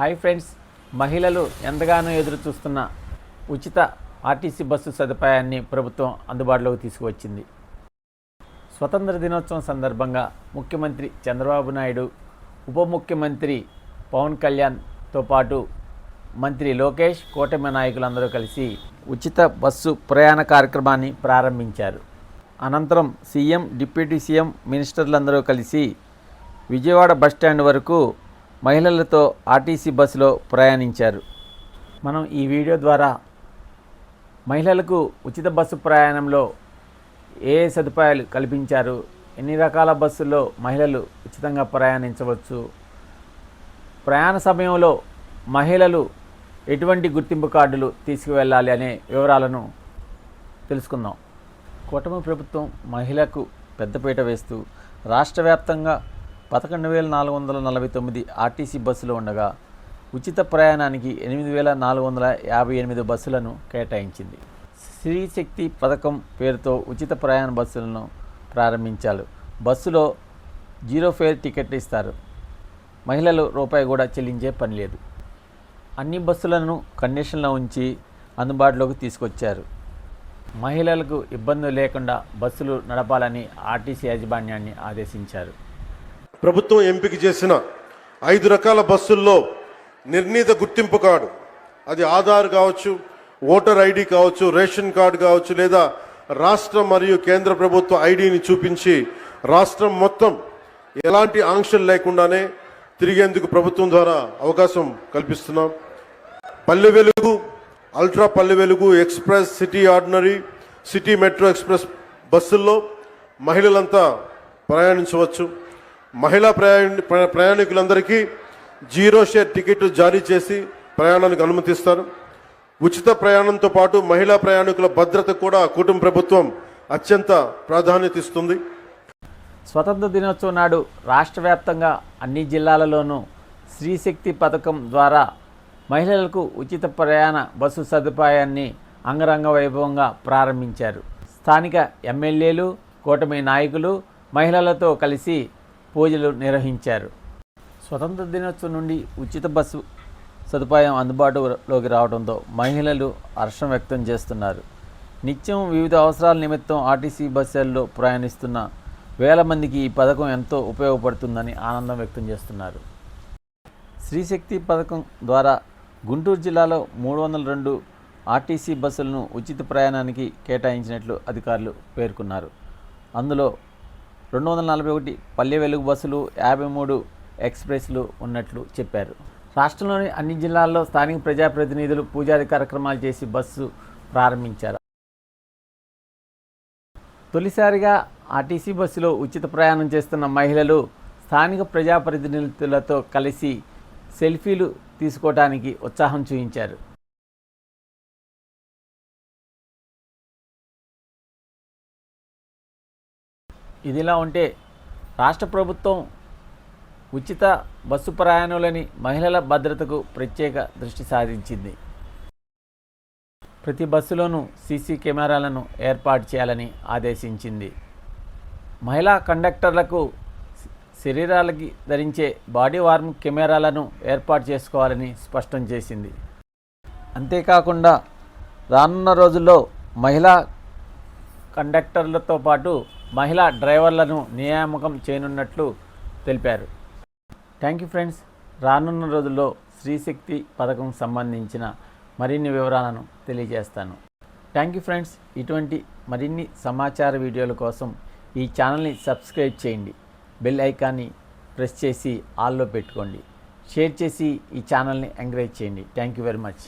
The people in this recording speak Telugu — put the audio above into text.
Hi friends. మహిళలు ఎంతగానో ఎదురు చూస్తున్న ఉచిత ఆర్టీసీ బస్సు సదుపాయాన్ని ప్రభుత్వం అందుబాటులోకి తీసుకువచ్చింది. స్వతంత్ర దినోత్సవం సందర్భంగా ముఖ్యమంత్రి చంద్రబాబు నాయుడు ఉప ముఖ్యమంత్రి పవన్ కళ్యాణ్తో పాటు మంత్రి లోకేష్ కూటమి నాయకులందరూ కలిసి ఉచిత బస్సు ప్రయాణ కార్యక్రమాన్ని ప్రారంభించారు. అనంతరం సీఎం డిప్యూటీ సీఎం మినిస్టర్లందరూ కలిసి విజయవాడ బస్టాండ్ వరకు మహిళలతో ఆర్టీసీ బస్సులో ప్రయాణించారు. మనం ఈ వీడియో ద్వారా మహిళలకు ఉచిత బస్సు ప్రయాణంలో ఏ సదుపాయాలు కల్పించారు? ఎన్ని రకాల బస్సుల్లో మహిళలు ఉచితంగా ప్రయాణించవచ్చు? ప్రయాణ సమయంలో మహిళలు ఎటువంటి గుర్తింపు కార్డులు తీసుకువెళ్ళాలి అనే వివరాలను తెలుసుకుందాం. కూటమి ప్రభుత్వం మహిళకు పెద్దపీట వేస్తూ రాష్ట్ర వ్యాప్తంగా పదకొండు వేల నాలుగు వందల నలభై తొమ్మిది ఆర్టీసీ బస్సులు ఉండగా ఉచిత ప్రయాణానికి ఎనిమిది వేల నాలుగు వందల యాభై ఎనిమిది బస్సులను కేటాయించింది. స్త్రీ శక్తి పథకం పేరుతో ఉచిత ప్రయాణ బస్సులను ప్రారంభించారు. బస్సులో జీరో ఫేర్ టికెట్ ఇస్తారు. మహిళలు రూపాయి కూడా చెల్లించే పని లేదు. అన్ని బస్సులను కండిషన్లో ఉంచి అందుబాటులోకి తీసుకొచ్చారు. మహిళలకు ఇబ్బందులు లేకుండా బస్సులు నడపాలని ఆర్టీసీ యాజమాన్యాన్ని ఆదేశించారు. ప్రభుత్వం ఎంపిక చేసిన ఐదు రకాల బస్సుల్లో నిర్ణీత గుర్తింపు కార్డు అది ఆధార్ కావచ్చు ఓటర్ ఐడి కావచ్చు రేషన్ కార్డు కావచ్చు లేదా రాష్ట్రం మరియు కేంద్ర ప్రభుత్వ ఐడిని చూపించి రాష్ట్రం మొత్తం ఎలాంటి ఆంక్షలు లేకుండానే తిరిగేందుకు ప్రభుత్వం ద్వారా అవకాశం కల్పిస్తున్నాం. Palle Velugu ultra Palle Velugu express city ordinary city metro express బస్సుల్లో మహిళలంతా ప్రయాణించవచ్చు. మహిళా ప్రయాణ ప్రయాణికులందరికీ జీరో షేర్ టికెట్లు జారీ చేసి ప్రయాణానికి అనుమతిస్తారు. ఉచిత ప్రయాణంతో పాటు మహిళా ప్రయాణికుల భద్రత కూడా కుటుంబ ప్రభుత్వం అత్యంత ప్రాధాన్యత ఇస్తుంది. స్వతంత్ర దినోత్సవం నాడు రాష్ట్ర వ్యాప్తంగా అన్ని జిల్లాలలోనూ స్త్రీశక్తి పథకం ద్వారా మహిళలకు ఉచిత ప్రయాణ బస్సు సదుపాయాన్ని అంగరంగ వైభవంగా ప్రారంభించారు. స్థానిక ఎమ్మెల్యేలు కూటమి నాయకులు మహిళలతో కలిసి పూజలు నిర్వహించారు. స్వతంత్ర దినోత్సవం నుండి ఉచిత బస్సు సదుపాయం అందుబాటులోకి రావడంతో మహిళలు హర్షం వ్యక్తం చేస్తున్నారు. నిత్యం వివిధ అవసరాల నిమిత్తం ఆర్టీసీ బస్సుల్లో ప్రయాణిస్తున్న వేల మందికి ఈ పథకం ఎంతో ఉపయోగపడుతుందని ఆనందం వ్యక్తం చేస్తున్నారు. శ్రీశక్తి పథకం ద్వారా గుంటూరు జిల్లాలో మూడు వందల రెండు ఆర్టీసీ బస్సులను ఉచిత ప్రయాణానికి కేటాయించినట్లు అధికారులు పేర్కొన్నారు. అందులో రెండు వందల నలభై ఒకటి పల్లె వెలుగు బస్సులు యాభై మూడు ఎక్స్ప్రెస్లు ఉన్నట్లు చెప్పారు. రాష్ట్రంలోని అన్ని జిల్లాల్లో స్థానిక ప్రజాప్రతినిధులు పూజాది కార్యక్రమాలు చేసి బస్సు ప్రారంభించారు. తొలిసారిగా ఆర్టీసీ బస్సులో ఉచిత ప్రయాణం చేస్తున్న మహిళలు స్థానిక ప్రజాప్రతినిధులతో కలిసి సెల్ఫీలు తీసుకోవడానికి ఉత్సాహం చూపించారు. ఇదిలా ఉంటే రాష్ట్ర ప్రభుత్వం ఉచిత బస్సు ప్రయాణాలని మహిళల భద్రతకు ప్రత్యేక దృష్టి సారించింది. ప్రతి బస్సులోనూ సీసీ కెమెరాలను ఏర్పాటు చేయాలని ఆదేశించింది. మహిళా కండక్టర్లకు శరీరాలకి ధరించే బాడీ వార్మ్ కెమెరాలను ఏర్పాటు చేసుకోవాలని స్పష్టం చేసింది. అంతేకాకుండా రానున్న రోజుల్లో మహిళా కండక్టర్లతో పాటు మహిళా డ్రైవర్లను నియామకం చేయనున్నట్లు తెలిపారు. Thank you friends. రానున్న రోజుల్లో స్త్రీశక్తి పథకం సంబంధించిన మరిన్ని వివరాలను తెలియజేస్తాను. Thank you friends. ఇటువంటి మరిన్ని సమాచార వీడియోల కోసం ఈ ఛానల్ని సబ్స్క్రైబ్ చేయండి. బెల్ ఐకాన్ని ప్రెస్ చేసి ఆల్లో పెట్టుకోండి. షేర్ చేసి ఈ ఛానల్ని ఎంకరేజ్ చేయండి. Thank you very much.